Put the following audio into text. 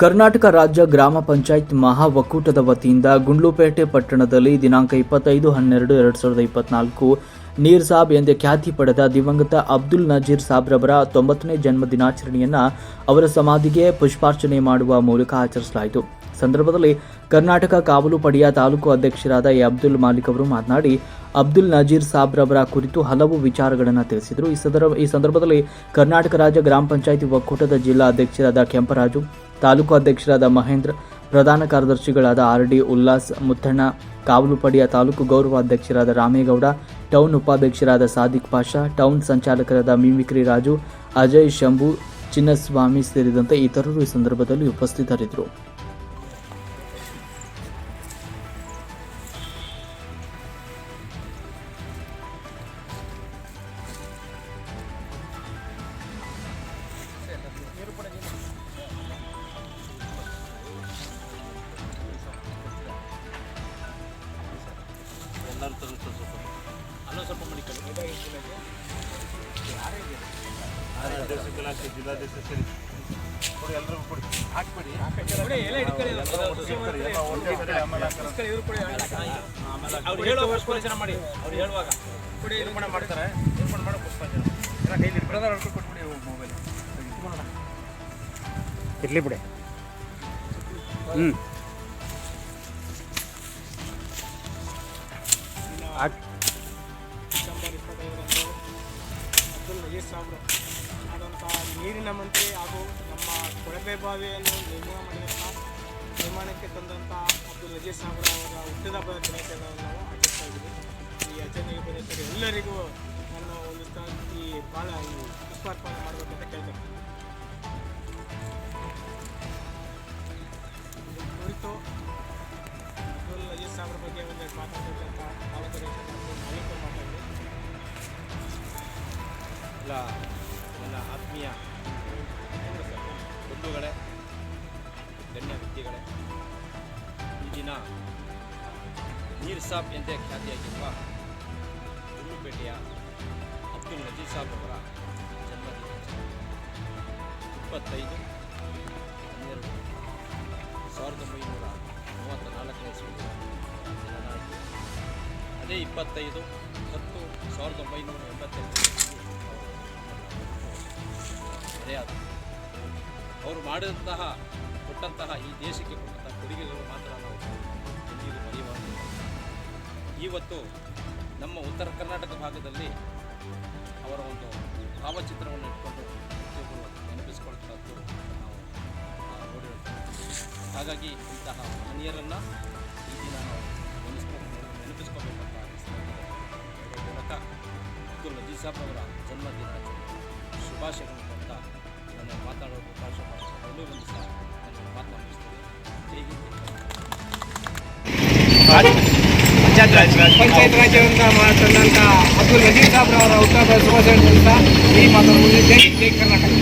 ಕರ್ನಾಟಕ ರಾಜ್ಯ ಗ್ರಾಮ ಪಂಚಾಯತ್ ಮಹಾ ಒಕ್ಕೂಟದ ವತಿಯಿಂದ ಗುಂಡ್ಲುಪೇಟೆ ಪಟ್ಟಣದಲ್ಲಿ ದಿನಾಂಕ ಇಪ್ಪತ್ತೈದು ಹನ್ನೆರಡು ಎರಡು ಸಾವಿರದ ಇಪ್ಪತ್ನಾಲ್ಕು ನೀರ್ ಸಾಬ್ ಎಂದೇ ಖ್ಯಾತಿ ಪಡೆದ ದಿವಂಗತ ಅಬ್ದುಲ್ ನಜೀರ್ ಸಾಬ್ರವರ ತೊಂಬತ್ತನೇ ಜನ್ಮ ದಿನಾಚರಣೆಯನ್ನ ಅವರ ಸಮಾಧಿಗೆ ಪುಷ್ಪಾರ್ಚನೆ ಮಾಡುವ ಮೂಲಕ ಆಚರಿಸಲಾಯಿತು. ಸಂದರ್ಭದಲ್ಲಿ ಕರ್ನಾಟಕ ಕಾವಲು ಪಡೆಯ ತಾಲೂಕು ಅಧ್ಯಕ್ಷರಾದ ಎ ಅಬ್ದುಲ್ ಮಾಲಿಕ್ ಅವರು ಮಾತನಾಡಿ ಅಬ್ದುಲ್ ನಜೀರ್ ಸಾಬ್ರವರ ಕುರಿತು ಹಲವು ವಿಚಾರಗಳನ್ನು ತಿಳಿಸಿದರು. ಈ ಸಂದರ್ಭ ಈ ಸಂದರ್ಭದಲ್ಲಿ ಕರ್ನಾಟಕ ರಾಜ್ಯ ಗ್ರಾಮ ಪಂಚಾಯಿತಿ ಒಕ್ಕೂಟದ ಜಿಲ್ಲಾ ಅಧ್ಯಕ್ಷರಾದ ಕೆಂಪರಾಜು, ತಾಲೂಕು ಅಧ್ಯಕ್ಷರಾದ ಮಹೇಂದ್ರ, ಪ್ರಧಾನ ಕಾರ್ಯದರ್ಶಿಗಳಾದ ಆರ್ ಡಿ ಉಲ್ಲಾಸ್, ಮುತ್ತಣ್ಣ ಕಾವಲು ಪಡೆಯ ತಾಲೂಕು ಗೌರವಾಧ್ಯಕ್ಷರಾದ ರಾಮೇಗೌಡ, ಟೌನ್ ಉಪಾಧ್ಯಕ್ಷರಾದ ಸಾದಿಕ್ ಪಾಷಾ, ಟೌನ್ ಸಂಚಾಲಕರಾದ ಮಿಮಿಕ್ರಿ ರಾಜು, ಅಜಯ್ ಶಂಭು, ಚಿನ್ನಸ್ವಾಮಿ ಸೇರಿದಂತೆ ಇತರರು ಈ ಸಂದರ್ಭದಲ್ಲಿ ಉಪಸ್ಥಿತರಿದ್ದರು. ಹಾಕ್ಬಿಡಿ ಅವ್ರು ಹೇಳುವಾಗ ಮಾಡಿ ಅವ್ರು ಹೇಳುವಾಗ ಕೊಡಿ ಮಾಡ್ತಾರೆ ಮಾಡೋ ಎಲ್ಲ ಕೈಲಿ ಬ್ರದರ್ ಕೊಟ್ಬಿಡಿ ಮೊಬೈಲ್ ಇರ್ಲಿ ಬಿಡಿ. ಹ್ಞೂ ಡಿಸೆಂಬರ್ ಅಬ್ದುಲ್ ನಜೀರ್ ಸಾಬ್ರು ಆದಂತಹ ನೀರಿನ ಮಂತ್ರಿ ಹಾಗೂ ನಮ್ಮ ಕೊಳವೆ ಬಾವಿಯನ್ನು ನಿರ್ಮಾಣ ಮಾಡಿದಂಥ, ನಿರ್ಮಾಣಕ್ಕೆ ತಂದಂಥ ಅಬ್ದುಲ್ ನಜೀರ್ ಸಾಬ್ರ ಅವರ ಹುಟ್ಟಿದಬ್ಬದ ದಿನಾಚರಣೆಯನ್ನು ನಾವು ಆಚರಿಸ್ತಾ ಇದ್ದೀವಿ. ಈ ಆಚರಣೆಗೆ ಬಂದಿದ್ದರೆ ಎಲ್ಲರಿಗೂ ನನ್ನ ಒಂದು ಈ ಭಾಳ ಪುಷ್ಪಾರ್ಪಣೆ ಮಾಡಬೇಕಂತ ಕೇಳ್ತೇನೆ. ಕುರಿತು ಅಬ್ದುಲ್ ನಜೀರ್ ಸಾಬ್ರ ಬಗ್ಗೆ ಒಂದು ಮಾತಾಡಬೇಕಂತ ಎಲ್ಲ ನನ್ನ ಆತ್ಮೀಯ ಬಂಧುಗಳೇ ಗಣ್ಯ ವ್ಯಕ್ತಿಗಳೇ ಈ ನೀರ್ ಸಾಬ್ ಎಂದೇ ಖ್ಯಾತಿಯಾಗಿರುವ ಗುರುಪೇಟೆಯ ಅಬ್ದುಲ್ ನಜೀರ್ ಸಾಬ್ ಅವರ ಜನ್ಮದಿನ ಇಪ್ಪತ್ತೈದು, ಹನ್ನೆರಡು, ಸಾವಿರದ ಒಂಬೈನೂರ ಮೂವತ್ತ ನಾಲ್ಕನೇ ಇಸ್ವಿ ಅದೇ ಇಪ್ಪತ್ತೈದು, ಹತ್ತು, ಸಾವಿರದ ಒಂಬೈನೂರ ಎಂಬತ್ತೆಂಟು ಅವರು ಮಾಡಿದಂತಹ, ಕೊಟ್ಟಂತಹ ಈ ದೇಶಕ್ಕೆ ಕೊಟ್ಟಂತಹ ಕೊಡುಗೆಗಳು ಮಾತ್ರ ನಾವು ಎಂದಿಗೂ ಮರೆಯುವಂತಿಲ್ಲ ಇವತ್ತು ನಮ್ಮ ಉತ್ತರ ಕರ್ನಾಟಕ ಭಾಗದಲ್ಲಿ ಅವರ ಒಂದು ಭಾವಚಿತ್ರವನ್ನು ಇಟ್ಕೊಂಡು ಪ್ರತಿಯೊಬ್ಬರು ನೆನಪಿಸಿಕೊಳ್ಳುವಂಥದ್ದು ನಾವು ನೋಡಿರುತ್ತೇವೆ ಹಾಗಾಗಿ ಇಂತಹ ಮಹನೀಯರನ್ನು ಸಾಬ್ ಅವರ ಜನ್ಮದಿನಾಚರಣೆ. ಶುಭಾಶಯಗಳು ಅಂತ ಮಾತಾಡೋದು ಭಾಷೆ ಒಂದು ಸಹ ನನ್ನ ಮಾತನಾಡಿಸ್ತೇನೆ ಪಂಚಾಯತ್ ರಾಜ್ ಅಂತ ಮಾತನಾಡಿದಂಥ ಅಬ್ದುಲ್ ನಜೀರ್ ಸಾಬ್ರವರ ಹುಟ್ಟುಹಬ್ಬದ ಶುಭಾಶಯ ಈ ಮಾತನ್ನು ಜೈ ಜೈ ಕರ್ನಾಟಕ.